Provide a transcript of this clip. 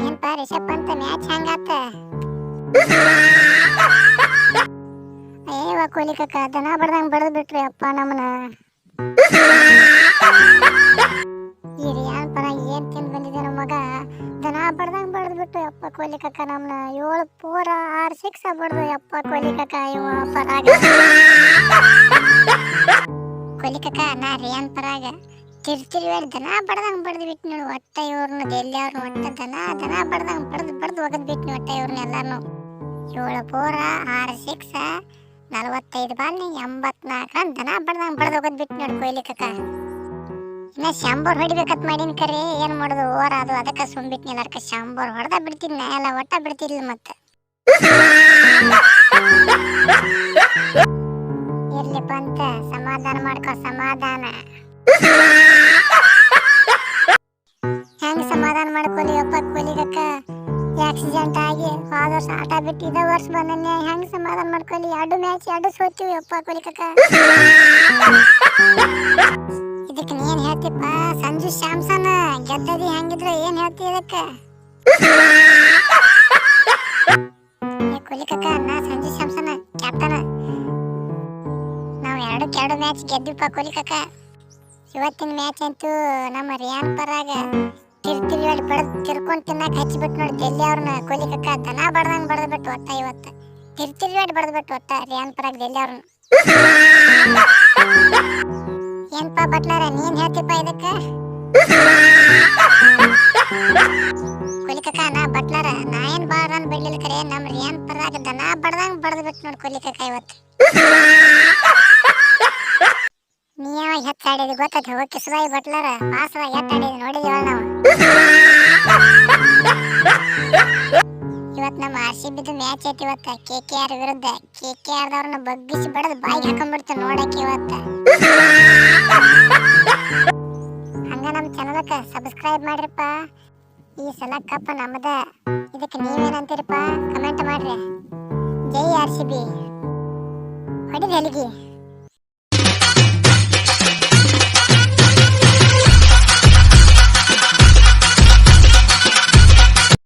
ಏನ್ಪ ರಿಷಬ್ ಅಂತ ಮ್ಯಾಚ್ ಹೆಂಗಾತ? ಏವ ಕೊಹ್ಲಿ ಕಕ್ಕ ದನ ಬಡ್ದಂಗ್ ಬಡದ್ ಬಿಟ್ರಿ ಅಪ್ಪ ನಮ್ಮನ ಈ ರಿಯಾನ್ ಪರ ಏನ್ ತಿಂದ್ ಬಂದಿದೆ ನಮ್ಮ ಮಗ. ದನ ಬಡ್ದಂಗ್ ಬಡದ್ ಬಿಟ್ಟು ಅಪ್ಪ ಕೊಹ್ಲಿ ಕಕ್ಕ ನಮ್ಮನ ಏಳು ಪೂರ ಆರ್ ಸಿಕ್ಸ್ ಬಡ್ದು ಅಪ್ಪ ಕೊಹ್ಲಿ ಕಕ್ಕ ಇವ ಪರಾಗ. ಕೊಹ್ಲಿ ಕಕ್ಕ ನಾ ರಿಯಾನ್ ಪರಾಗ. ತಿರ್ತಿರಿ ದನ ಬಡ್ದಂಗ್ ಬಡ್ದು ಬಿಟ್ಟು ನೋಡು ಒಟ್ಟ ಇವ್ರನ್ನ ಎಲ್ಲಿ ಅವ್ರನ್ನ ಒಟ್ಟ ದನ ದನ ಬಡ್ದಂಗ್ ಬಡ್ದು ಬಡ್ದು ಒಗದ್ ಬಿಟ್ಟು ಒಟ್ಟ ಇವ್ರನ್ನ ಎಲ್ಲಾರ್ನು ಏಳು ಪೂರ ಆರು ಸಿಕ್ಸ್ ನಲವತ್ತೈದು ಬಾಲ್ನಿ ಎಂಬತ್ನಾಲ್ಕು ರನ್ ದನ ಬಡ್ದಂಗ್ ಬಡ್ದು ಒಗದ್ ಬಿಟ್ಟು ನೋಡಿ ಕೊಹ್ಲಿ ಕಕ್ಕ ಇನ್ನ ಶಂಬರ್ ಹೊಡಿಬೇಕತ್ ಮಾಡೀನಿ ಕರೆ ಏನ್ ಮಾಡೋದು ಓವರ್ ಅದು ಅದಕ್ಕೆ ಸುಮ್ಬಿಟ್ನಿಲ್ಲ ಅದಕ್ಕೆ ಶಂಬರ್ ಹೊಡೆದ ಬಿಡ್ತೀನಿ ಎಲ್ಲ ಒಟ್ಟ ಬಿಡ್ತಿರ್ಲಿಲ್ಲ ಮತ್ತೆ ಇರ್ಲಿಪ್ಪ ಅಂತ ಸಮಾಧಾನ ಮಾಡ್ಕೋ ಸಮಾಧಾನ ಹೆಂಗ್ ಸಮಾಧಾನ ಮಾಡ್ಕೊಲಿ ಅಪ್ಪ ಕೊಲಿಗಕ್ಕ? ಆಕ್ಸಿಡೆಂಟ್ ಆಗಿ ಹೋದ ವರ್ಷ ಆಟ ಬಿಟ್ಟಿದ ಇದ ವರ್ಷ ಬಂದನ್ನೇ ಹೆಂಗ್ ಸಮಾಧಾನ ಮಾಡ್ಕೊಲಿ ಎರಡು ಮ್ಯಾಚ್ ಎರಡು ಸೋತೀವಿ ಅಪ್ಪ ಕೊಲಿಕಕ್ಕ ಇದಕ್ಕೆ ನೀನ್ ಹೇಳ್ತಿಪ್ಪ? ಸಂಜು ಶ್ಯಾಮ್ಸನ್ ಗೆದ್ದದಿ ಹೆಂಗಿದ್ರೆ ಏನ್ ಹೇಳ್ತಿ ಇದಕ್ಕೆ? ಕೊಲಿಕಕ್ಕ ನಾ ಸಂಜು ಶ್ಯಾಮ್ಸನ್ ಕ್ಯಾಪ್ಟನ್ ನಾವು ಎರಡಕ್ಕೆ ಎರಡು ಮ್ಯಾಚ್ ಗೆದ್ದಿಪ್ಪ ಕೊಲಿಕಕ್ಕ ಇವತ್ತಿನ ಮ್ಯಾಚ್ ಅಂತೂ ನಮ್ಮ ರಿಯಾನ್ ಪರಾಗ ತಿರ್ತಿರಿ ನೋಡಿ ಬಡದ್ ತಿರ್ಕೊಂಡ್ ತಿನ್ನಕ್ ಹಚ್ಚಿಬಿಟ್ಟು ನೋಡಿ ಡೆಲ್ಲಿ ಅವ್ರನ್ನ ಕೊಹ್ಲಿ ಕಕ್ಕ ದನ ಬಡ್ದಂಗ್ ಬಡ್ದ್ ಬಿಟ್ಟು ಒಟ್ಟ ಇವತ್ತ. ತಿರ್ತಿರಿ ನೋಡಿ ಬಡ್ದ್ ಬಿಟ್ಟು ಒಟ್ಟ ರಿಯಾನ್ ಪರಾಗ ಡೆಲ್ಲಿ ಅವ್ರನ್ನ ಏನ್ಪಾ ಬಟ್ಲಾರ, ನೀನ್ ಹೇಳ್ತಿಪ್ಪ ಇದಕ್ಕ? ಕೊಹ್ಲಿ ಕಕ್ಕ, ನಾ ಬಟ್ಲಾರ, ನಾ ಏನ್ ಬಾರ ರನ್ ಬಿಡ್ಲಿಲ್ಲ ಕರೆ, ನಮ್ ರಿಯಾನ್ ಪರಾಗ ದನ ಬಡ್ದಂಗ್ ಬಡ್ದ್ ಬಿಟ್ಟು ನೋಡಿ ಕೊಹ್ಲಿ ಕಕ್ಕ ಇವತ್ತು. ಹೆಚ್ಚಾಡಿದಿ ಗೊತ್ತೈತಿ ಹೋಗಿ ಕಿಸಬಾಯಿ ಬಟ್ಲರ? ಪಾಸದಾಗ ಎಟ್ಟಾಡಿದಿ ನೋಡಿದೀವಲ್ಲ ನಾವು. ಇವತ್ ನಮ್ಮ ಆರ್ ಸಿ ಬಿದ್ದು ಮ್ಯಾಚ್ ಐತಿ ಇವತ್ತ. ಕೆ ಕೆ ಆರ್ ವಿರುದ್ಧ. ಕೆ ಕೆ ಆರ್ ದವ್ರನ್ನ ಬಗ್ಗಿಸಿ ಬಡದ್ ಬಾಯಿಗೆ ಹಾಕೊಂಡ್ಬಿಡ್ತು ನೋಡಕ್ಕೆ ಇವತ್ತ. ಹಂಗ ನಮ್ ಚಾನಲಕ್ಕ ಸಬ್ಸ್ಕ್ರೈಬ್ ಮಾಡ್ರಿಪ್ಪ. ಈ ಸಲ ಕಪ್ಪ ನಮ್ಮದ ಇದಕ್ಕೆ ನೀವೇನಂತೀರಪ್ಪ ಕಮೆಂಟ್ ಮಾಡ್ರಿ. ಜೈ ಆರ್ ಸಿ ಬಿ ಹೊಡಿದ